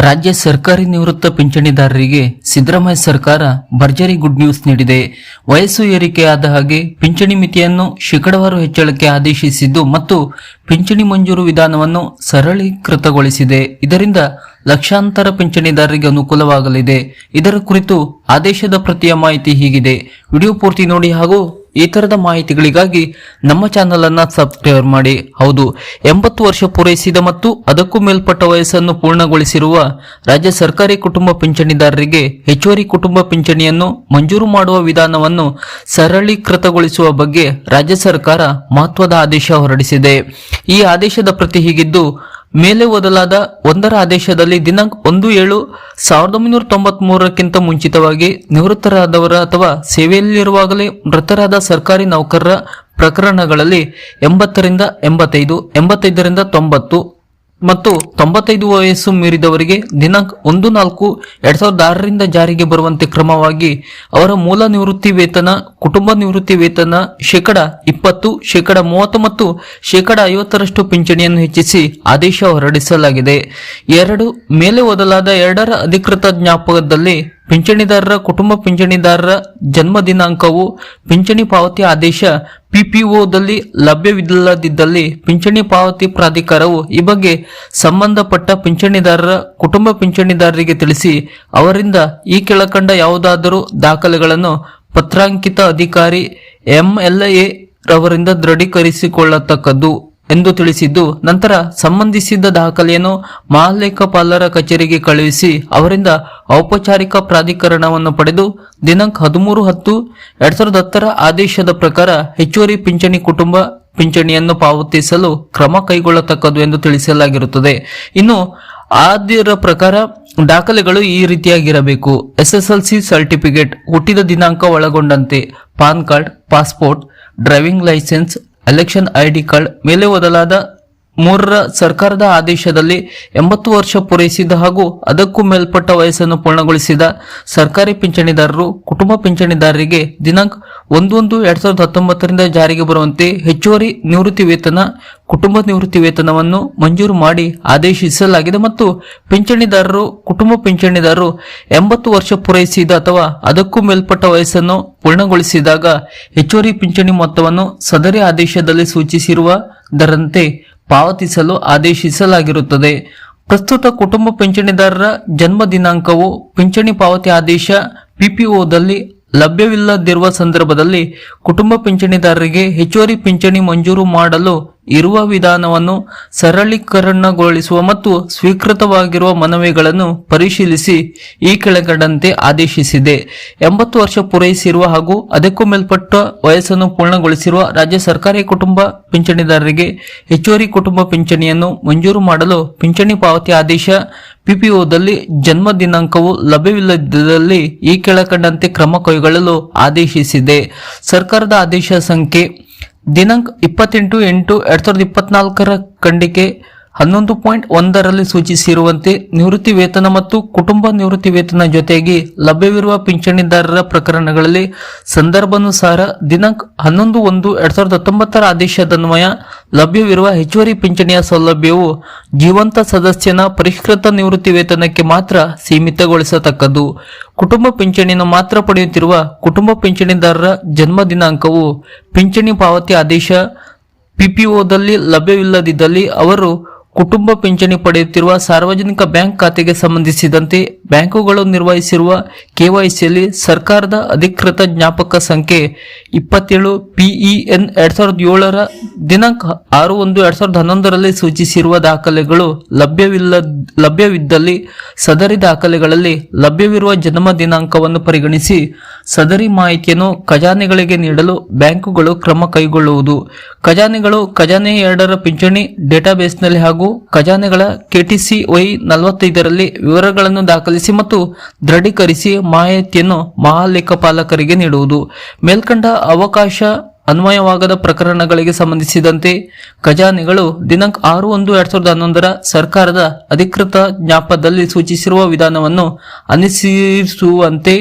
ರಾಜ್ಯ ಸರ್ಕಾರಿ ನಿವೃತ್ತ ಪಿಂಚಣಿದಾರರಿಗೆ ಸಿದ್ದರಾಮಯ್ಯ ಸರ್ಕಾರ ಭರ್ಜರಿ ಗುಡ್ ನ್ಯೂಸ್ ನೀಡಿದೆ. ವಯಸ್ಸು ಏರಿಕೆಯಾದ ಹಾಗೆ ಪಿಂಚಣಿ ಮಿತಿಯನ್ನು ಶೇಕಡವಾರು ಹೆಚ್ಚಳಕ್ಕೆ ಆದೇಶಿಸಿದ್ದು ಮತ್ತು ಪಿಂಚಣಿ ಮಂಜೂರು ವಿಧಾನವನ್ನು ಸರಳೀಕೃತಗೊಳಿಸಿದೆ. ಇದರಿಂದ ಲಕ್ಷಾಂತರ ಪಿಂಚಣಿದಾರರಿಗೆ ಅನುಕೂಲವಾಗಲಿದೆ. ಇದರ ಕುರಿತು ಆದೇಶದ ಪ್ರತಿಯ ಮಾಹಿತಿ ಹೀಗಿದೆ. ವಿಡಿಯೋ ಪೂರ್ತಿ ನೋಡಿ ಹಾಗೂ ಈ ತರದ ಮಾಹಿತಿಗಳಿಗಾಗಿ ನಮ್ಮ ಚಾನೆಲ್ ಅನ್ನ ಸಬ್ಸ್ಕ್ರೈಬ್ ಮಾಡಿ. ಹೌದು, ಎಂಬತ್ತು ವರ್ಷ ಪೂರೈಸಿದ ಮತ್ತು ಅದಕ್ಕೂ ಮೇಲ್ಪಟ್ಟ ವಯಸ್ಸನ್ನು ಪೂರ್ಣಗೊಳಿಸಿರುವ ರಾಜ್ಯ ಸರ್ಕಾರಿ ಕುಟುಂಬ ಪಿಂಚಣಿದಾರರಿಗೆ ಹೆಚ್ಚುವರಿ ಕುಟುಂಬ ಪಿಂಚಣಿಯನ್ನು ಮಂಜೂರು ಮಾಡುವ ವಿಧಾನವನ್ನು ಸರಳೀಕೃತಗೊಳಿಸುವ ಬಗ್ಗೆ ರಾಜ್ಯ ಸರ್ಕಾರ ಮಹತ್ವದ ಆದೇಶ ಹೊರಡಿಸಿದೆ. ಈ ಆದೇಶದ ಪ್ರತಿ ಹೀಗಿದ್ದು ಮೇಲೆ ಓದಲಾದ ಒಂದರ ಆದೇಶದಲ್ಲಿ ದಿನಾಂಕ ಒಂದು ಏಳು ಸಾವಿರದ ಒಂಬೈನೂರ ತೊಂಬತ್ ಮೂರಕ್ಕಿಂತ ಮುಂಚಿತವಾಗಿ ನಿವೃತ್ತರಾದವರ ಅಥವಾ ಸೇವೆಯಲ್ಲಿರುವಾಗಲೇ ಮೃತರಾದ ಸರ್ಕಾರಿ ನೌಕರರ ಪ್ರಕರಣಗಳಲ್ಲಿ ಎಂಬತ್ತರಿಂದ ಎಂಬತ್ತೈದು, ಎಂಬತ್ತೈದರಿಂದ ತೊಂಬತ್ತು ಮತ್ತು ತೊಂಬತ್ತೈದು ವಯಸ್ಸು ಮೀರಿದವರಿಗೆ ದಿನಾಂಕ ಒಂದು ನಾಲ್ಕು ಎರಡ್ ಸಾವಿರದ ಆರರಿಂದ ಜಾರಿಗೆ ಬರುವಂತೆ ಕ್ರಮವಾಗಿ ಅವರ ಮೂಲ ನಿವೃತ್ತಿ ವೇತನ, ಕುಟುಂಬ ನಿವೃತ್ತಿ ವೇತನ, ಶೇಕಡ ಇಪ್ಪತ್ತು, ಶೇಕಡ ಮೂವತ್ತು ಮತ್ತು ಶೇಕಡ ಐವತ್ತರಷ್ಟು ಪಿಂಚಣಿಯನ್ನು ಹೆಚ್ಚಿಸಿ ಆದೇಶ ಹೊರಡಿಸಲಾಗಿದೆ. ಎರಡು, ಮೇಲೆ ಓದಲಾದ ಎರಡರ ಅಧಿಕೃತ ಜ್ಞಾಪಕದಲ್ಲಿ ಪಿಂಚಣಿದಾರರ ಕುಟುಂಬ ಪಿಂಚಣಿದಾರರ ಜನ್ಮ ದಿನಾಂಕವು ಪಿಂಚಣಿ ಪಾವತಿ ಆದೇಶ ಪಿಪಿಒದಲ್ಲಿ ಲಭ್ಯವಿಲ್ಲದಿದ್ದಲ್ಲಿ ಪಿಂಚಣಿ ಪಾವತಿ ಪ್ರಾಧಿಕಾರವು ಈ ಬಗ್ಗೆ ಸಂಬಂಧಪಟ್ಟ ಪಿಂಚಣಿದಾರರ, ಕುಟುಂಬ ಪಿಂಚಣಿದಾರರಿಗೆ ತಿಳಿಸಿ, ಅವರಿಂದ ಈ ಕೆಳಕಂಡ ಯಾವುದಾದರೂ ದಾಖಲೆಗಳನ್ನು ಪತ್ರಾಂಕಿತ ಅಧಿಕಾರಿ ಎಂಎಲ್ಎ ರವರಿಂದ ದೃಢೀಕರಿಸಿಕೊಳ್ಳತಕ್ಕದ್ದು. ಎಂದು ತಿಳಿಸಿದ್ದು, ನಂತರ ಸಂಬಂಧಿಸಿದ ದಾಖಲೆಯನ್ನು ಮಹಾಲೇಖಪಾಲರ ಕಚೇರಿಗೆ ಕಳುಹಿಸಿ ಅವರಿಂದ ಔಪಚಾರಿಕ ಪ್ರಾಧಿಕರಣವನ್ನು ಪಡೆದು ದಿನಾಂಕ ಹದಿಮೂರು ಹತ್ತು ಎರಡ್ ಸಾವಿರದ ಹತ್ತರ ಆದೇಶದ ಪ್ರಕಾರ ಹೆಚ್ಚುವರಿ ಪಿಂಚಣಿ ಕುಟುಂಬ ಪಿಂಚಣಿಯನ್ನು ಪಾವತಿಸಲು ಕ್ರಮ ಕೈಗೊಳ್ಳತಕ್ಕದ್ದು ಎಂದು ತಿಳಿಸಲಾಗಿರುತ್ತದೆ. ಇನ್ನು ಆದ್ಯರ ಪ್ರಕಾರ ದಾಖಲೆಗಳು ಈ ರೀತಿಯಾಗಿರಬೇಕು. ಎಸ್ಎಸ್ಎಲ್ಸಿ ಸರ್ಟಿಫಿಕೇಟ್, ಹುಟ್ಟಿದ ದಿನಾಂಕ ಒಳಗೊಂಡಂತೆ, PAN card, passport, driving licence election ID card ಮೇಲೆ ಓದಲಾದ ಮೂರರ ಸರ್ಕಾರದ ಆದೇಶದಲ್ಲಿ ಎಂಬತ್ತು ವರ್ಷ ಪೂರೈಸಿದ ಹಾಗೂ ಅದಕ್ಕೂ ಮೇಲ್ಪಟ್ಟ ವಯಸ್ಸನ್ನು ಪೂರ್ಣಗೊಳಿಸಿದ ಸರ್ಕಾರಿ ಪಿಂಚಣಿದಾರರು, ಕುಟುಂಬ ಪಿಂಚಣಿದಾರರಿಗೆ ದಿನಾಂಕ ಒಂದೊಂದು ಒಂದು ಎರಡ್ ಸಾವಿರದ ಹತ್ತೊಂಬತ್ತರಿಂದ ಜಾರಿಗೆ ಬರುವಂತೆ ಹೆಚ್ಚುವರಿ ನಿವೃತ್ತಿ ವೇತನ, ಕುಟುಂಬ ನಿವೃತ್ತಿ ವೇತನವನ್ನು ಮಂಜೂರು ಮಾಡಿ ಆದೇಶಿಸಲಾಗಿದೆ ಮತ್ತು ಪಿಂಚಣಿದಾರರು, ಕುಟುಂಬ ಪಿಂಚಣಿದಾರರು ಎಂಬತ್ತು ವರ್ಷ ಪೂರೈಸಿದ ಅಥವಾ ಅದಕ್ಕೂ ಮೇಲ್ಪಟ್ಟ ವಯಸ್ಸನ್ನು ಪೂರ್ಣಗೊಳಿಸಿದಾಗ ಹೆಚ್ಚುವರಿ ಪಿಂಚಣಿ ಮೊತ್ತವನ್ನು ಸದರಿ ಆದೇಶದಲ್ಲಿ ಸೂಚಿಸಿರುವುದರಂತೆ ಪಾವತಿಸಲು ಆದೇಶಿಸಲಾಗಿರುತ್ತದೆ. ಪ್ರಸ್ತುತ ಕುಟುಂಬ ಪಿಂಚಣಿದಾರರ ಜನ್ಮ ದಿನಾಂಕವು ಪಿಂಚಣಿ ಪಾವತಿ ಆದೇಶ ಪಿಪಿಒದಲ್ಲಿ ಲಭ್ಯವಿಲ್ಲದಿರುವ ಸಂದರ್ಭದಲ್ಲಿ ಕುಟುಂಬ ಪಿಂಚಣಿದಾರರಿಗೆ ಹೆಚ್ಚುವರಿ ಪಿಂಚಣಿ ಮಂಜೂರು ಮಾಡಲು ಇರುವ ವಿಧಾನವನ್ನು ಸರಳೀಕರಣಗೊಳಿಸುವ ಮತ್ತು ಸ್ವೀಕೃತವಾಗಿರುವ ಮನವಿಗಳನ್ನು ಪರಿಶೀಲಿಸಿ ಈ ಕೆಳಗಡಂತೆ ಆದೇಶಿಸಿದೆ. ಎಂಬತ್ತು ವರ್ಷ ಪೂರೈಸಿರುವ ಹಾಗೂ ಅದಕ್ಕೂ ಮೇಲ್ಪಟ್ಟ ವಯಸ್ಸನ್ನು ಪೂರ್ಣಗೊಳಿಸಿರುವ ರಾಜ್ಯ ಸರ್ಕಾರಿ ಕುಟುಂಬ ಪಿಂಚಣಿದಾರರಿಗೆ ಹೆಚ್ಚುವರಿ ಕುಟುಂಬ ಪಿಂಚಣಿಯನ್ನು ಮಂಜೂರು ಮಾಡಲು ಪಿಂಚಣಿ ಪಾವತಿ ಆದೇಶ ಪಿಪಿಒದಲ್ಲಿ ಜನ್ಮ ದಿನಾಂಕವು ಲಭ್ಯವಿಲ್ಲದಿದ್ದಲ್ಲಿ ಈ ಕೆಳಕಂಡಂತೆ ಕ್ರಮ ಕೈಗೊಳ್ಳಲು ಆದೇಶಿಸಿದೆ. ಸರ್ಕಾರದ ಆದೇಶ ಸಂಖ್ಯೆ ದಿನಾಂಕ ಇಪ್ಪತ್ತೆಂಟು ಎಂಟು ಎರಡ್ ಸಾವಿರದ ಇಪ್ಪತ್ನಾಲ್ಕರ ಖಂಡಿಕೆ ಹನ್ನೊಂದು ಪಾಯಿಂಟ್ ಒಂದರಲ್ಲಿ ಸೂಚಿಸಿರುವಂತೆ ನಿವೃತ್ತಿ ವೇತನ ಮತ್ತು ಕುಟುಂಬ ನಿವೃತ್ತಿ ವೇತನ ಜೊತೆಗೆ ಲಭ್ಯವಿರುವ ಪಿಂಚಣಿದಾರರ ಪ್ರಕರಣಗಳಲ್ಲಿ ಸಂದರ್ಭಾನುಸಾರ ದಿನಾಂಕ ಹನ್ನೊಂದು ಒಂದು ಎರಡ್ ಸಾವಿರದ ಹತ್ತೊಂಬತ್ತರ ಆದೇಶದನ್ವಯ ಲಭ್ಯವಿರುವ ಹೆಚ್ಚುವರಿ ಪಿಂಚಣಿಯ ಸೌಲಭ್ಯವು ಜೀವಂತ ಸದಸ್ಯನ ಪರಿಷ್ಕೃತ ನಿವೃತ್ತಿ ವೇತನಕ್ಕೆ ಮಾತ್ರ ಸೀಮಿತಗೊಳಿಸತಕ್ಕದ್ದು. ಕುಟುಂಬ ಪಿಂಚಣಿಯನ್ನು ಮಾತ್ರ ಪಡೆಯುತ್ತಿರುವ ಕುಟುಂಬ ಪಿಂಚಣಿದಾರರ ಜನ್ಮ ದಿನಾಂಕವು ಪಿಂಚಣಿ ಪಾವತಿ ಆದೇಶ ಪಿಪಿಒದಲ್ಲಿ ಲಭ್ಯವಿಲ್ಲದಿದ್ದಲ್ಲಿ ಅವರು ಕುಟುಂಬ ಪಿಂಚಣಿ ಪಡೆಯುತ್ತಿರುವ ಸಾರ್ವಜನಿಕ ಬ್ಯಾಂಕ್ ಖಾತೆಗೆ ಸಂಬಂಧಿಸಿದಂತೆ ಬ್ಯಾಂಕುಗಳು ನಿರ್ವಹಿಸಿರುವ ಕೆವೈಸಿಯಲ್ಲಿ ಸರ್ಕಾರದ ಅಧಿಕೃತ ಜ್ಞಾಪಕ ಸಂಖ್ಯೆ ಇಪ್ಪತ್ತೇಳು ಪಿಇಎನ್ ಎರಡ್ ಸಾವಿರದ ಏಳರ ದಿನಾಂಕ ಆರು ಒಂದು ಎರಡ್ ಸಾವಿರದ ಹನ್ನೊಂದರಲ್ಲಿ ಸೂಚಿಸಿರುವ ದಾಖಲೆಗಳು ಲಭ್ಯವಿಲ್ಲ, ಲಭ್ಯವಿದ್ದಲ್ಲಿ ಸದರಿ ದಾಖಲೆಗಳಲ್ಲಿ ಲಭ್ಯವಿರುವ ಜನ್ಮ ದಿನಾಂಕವನ್ನು ಪರಿಗಣಿಸಿ ಸದರಿ ಮಾಹಿತಿಯನ್ನು ಖಜಾನೆಗಳಿಗೆ ನೀಡಲು ಬ್ಯಾಂಕುಗಳು ಕ್ರಮ ಕೈಗೊಳ್ಳುವುದು. ಖಜಾನೆಗಳು ಖಜಾನೆ ಎರಡರ ಪಿಂಚಣಿ ಡೇಟಾಬೇಸ್ನಲ್ಲಿ ಹಾಗೂ ಖಜಾನೆಗಳ ಕೆಟಿಸಿ ವೈ ನಲವತ್ತೈದರಲ್ಲಿ ವಿವರಗಳನ್ನು ದಾಖಲಿಸಿ ಮತ್ತು ದೃಢೀಕರಿಸಿ ಮಾಹಿತಿಯನ್ನು ಮಹಾಲೇಖಪಾಲಕರಿಗೆ ನೀಡುವುದು. ಮೇಲ್ಕಂಡ ಅವಕಾಶ ಅನ್ವಯವಾಗದ ಪ್ರಕರಣಗಳಿಗೆ ಸಂಬಂಧಿಸಿದಂತೆ ಖಜಾನೆಗಳು ದಿನಾಂಕ ಆರು ಒಂದು ಎರಡ್ ಸಾವಿರದ ಹನ್ನೊಂದರ ಸರ್ಕಾರದ ಅಧಿಕೃತ ಜ್ಞಾಪದಲ್ಲಿ ಸೂಚಿಸಿರುವ ವಿಧಾನವನ್ನು ಅನುಸರಿಸುವಂತೆ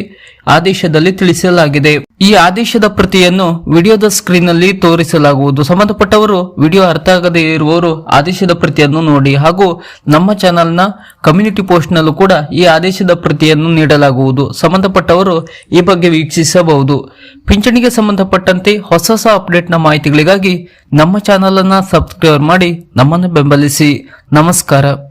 ಆದೇಶದಲ್ಲಿ ತಿಳಿಸಲಾಗಿದೆ. ಈ ಆದೇಶದ ಪ್ರತಿಯನ್ನು ವಿಡಿಯೋದ ಸ್ಕ್ರೀನ್ನಲ್ಲಿ ತೋರಿಸಲಾಗುವುದು. ಸಂಬಂಧಪಟ್ಟವರು ವಿಡಿಯೋ ಅರ್ಥ ಆಗದೇ ಇರುವವರು ಆದೇಶದ ಪ್ರತಿಯನ್ನು ನೋಡಿ ಹಾಗೂ ನಮ್ಮ ಚಾನೆಲ್ನ ಕಮ್ಯುನಿಟಿ ಪೋಸ್ಟ್ ನಲ್ಲೂ ಕೂಡ ಈ ಆದೇಶದ ಪ್ರತಿಯನ್ನು ನೀಡಲಾಗುವುದು. ಸಂಬಂಧಪಟ್ಟವರು ಈ ಬಗ್ಗೆ ವೀಕ್ಷಿಸಬಹುದು. ಪಿಂಚಣಿಗೆ ಸಂಬಂಧಪಟ್ಟಂತೆ ಹೊಸ ಹೊಸ ಅಪ್ಡೇಟ್ನ ಮಾಹಿತಿಗಳಿಗಾಗಿ ನಮ್ಮ ಚಾನೆಲ್ ಅನ್ನ ಸಬ್ಸ್ಕ್ರೈಬ್ ಮಾಡಿ ನಮ್ಮನ್ನು ಬೆಂಬಲಿಸಿ. ನಮಸ್ಕಾರ.